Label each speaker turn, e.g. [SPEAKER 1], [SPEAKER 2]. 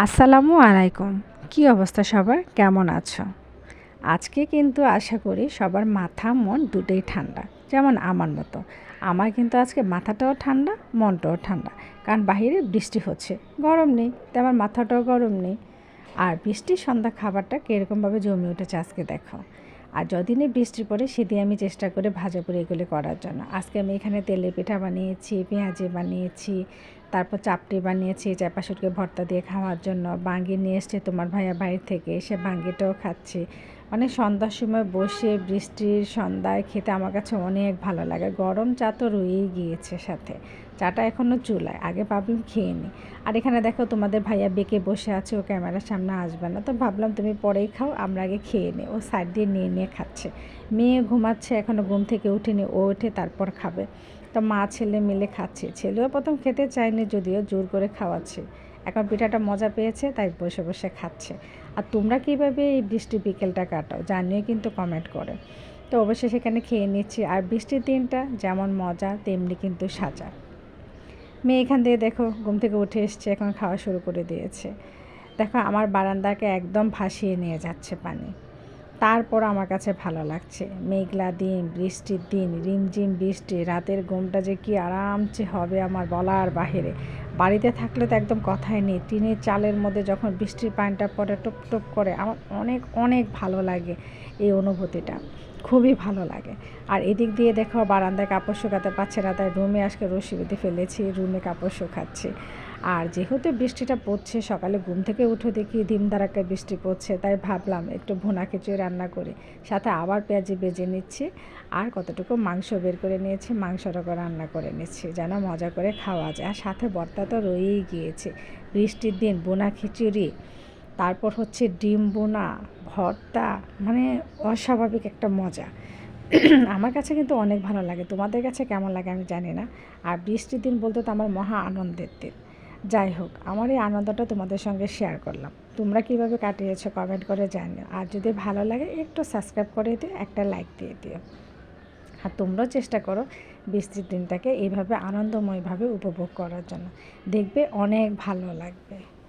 [SPEAKER 1] আসসালামু আলাইকুম। কি অবস্থা সবার? কেমন আছো? আজকে কিন্তু আশা করি সবার মাথা, মন দুটোই ঠান্ডা, যেমন আমার মতো। আমার কিন্তু আজকে মাথাটাও ঠান্ডা, মনটাও ঠান্ডা, কারণ বাইরে বৃষ্টি হচ্ছে, গরম নেই তেমন মাথাটাও গরম নেই। আর বৃষ্টির সন্ধ্যা খাবারটা কীরকমভাবে জমে উঠেছে আজকে দেখো। আর যদিনই বৃষ্টি পড়ে, সেদিন আমি চেষ্টা করে ভাজা পুরি এগুলি করার জন্য। আজকে আমি এখানে তেলের পিঠা বানিয়েছি, পেঁয়াজি বানিয়েছি তারপর চাপটি বানিয়েছি চাপা শুটকে ভর্তা দিয়ে খাওয়ার জন্য। বাঙ্গি নিয়ে এসছে তোমার ভাইয়া বাইরে থেকে, এসে বাঙ্গিটাও খাচ্ছি। মানে সন্ধ্যার সময় বসে বৃষ্টির সন্ধ্যায় খেতে আমার কাছে অনেক ভালো লাগে। গরম চা তো রয়েই গিয়েছে সাথে। চাটা এখনও চুলায়, আগে ভাবলাম খেয়ে নিই আর এখানে দেখো তোমাদের ভাইয়া বেঁকে বসে আছে, ও ক্যামেরার সামনে আসবে না। তো ভাবলাম তুমি পরেই খাও, আমরা আগে খেয়ে নিই ও সাইড দিয়ে নিয়ে নিয়ে খাচ্ছে। মেয়ে ঘুমাচ্ছে এখনও ঘুম থেকে উঠেনি, ও উঠে তারপর খাবে। তো মা ছেলে মিলে খাচ্ছে। ছেলেও প্রথম খেতে চায়নি, যদিও জোর করে খাওয়াচ্ছে। এখন পিঠাটা মজা পেয়েছে, তাই বসে বসে খাচ্ছে। আর তোমরা কীভাবে এই বৃষ্টি বিকেলটা কাটাও জানিয়ে কিন্তু কমেন্ট করে। তো অবশ্যই সেখানে খেয়ে নিচ্ছি। আর বৃষ্টির দিনটা যেমন মজা, তেমনি কিন্তু সাজা। মেয়ে এখান থেকে দেখো, ঘুম থেকে উঠে এসছে, এখন খাওয়া শুরু করে দিয়েছে। দেখো, আমার বারান্দাকে একদম ভাসিয়ে নিয়ে যাচ্ছে পানি। তারপর আমার কাছে ভালো লাগছে। মেঘলা দিন, বৃষ্টির দিন, রিমঝিম বৃষ্টি, রাতের ঘুমটা যে কি আরামসে হবে আমার বলার বাহিরে। বাড়িতে থাকলে তো একদম কথাই নেই। টিনের চালের মধ্যে যখন বৃষ্টির পানিটা পড়ে, টুপ টুপ করে, আমার অনেক অনেক ভালো লাগে এই অনুভূতিটা। খুবই ভালো লাগে। আর এদিক দিয়ে দেখো বারান্দায় কাপড় শুকাতে পারছে না, তাই রুমে আজকে রশি বেঁধে ফেলেছি, রুমে কাপড় শুকাচ্ছি। আর যেহেতু বৃষ্টিটা পড়ছে, সকালে ঘুম থেকে উঠে দেখি ডিম ধারাকে বৃষ্টি পড়ছে, তাই ভাবলাম একটু ভুনা খিচুড়ি রান্না করি। সাথে আবার পেঁয়াজি বেজে নিচ্ছি আর কতটুকু মাংস বের করে নিয়েছি, মাংসটাকে রান্না করে নিচ্ছি, যেন মজা করে খাওয়া যায়। আর সাথে বর্তা তো রয়েই গিয়েছে। বৃষ্টির দিন বোনা খিচুড়ি, তারপর হচ্ছে ডিম বোনা ভর্তা মানে অস্বাভাবিক একটা মজা। আমার কাছে কিন্তু অনেক ভালো লাগে। তোমাদের কাছে কেমন লাগে আমি জানি না। আর বৃষ্টির দিন বলতে তো আমার মহা আনন্দের দিন। যাই হোক, আমার এই আনন্দটা তোমাদের সঙ্গে শেয়ার করলাম। তোমরা কীভাবে কাটিয়েছো কমেন্ট করে জানিও। আর যদি ভালো লাগে, একটু সাবস্ক্রাইব করে দিও, একটা লাইক দিয়ে দিও। আর তোমরাও চেষ্টা করো বৃষ্টির দিনটাকে এইভাবে আনন্দময়ভাবে উপভোগ করার জন্য। দেখবে অনেক ভালো লাগবে।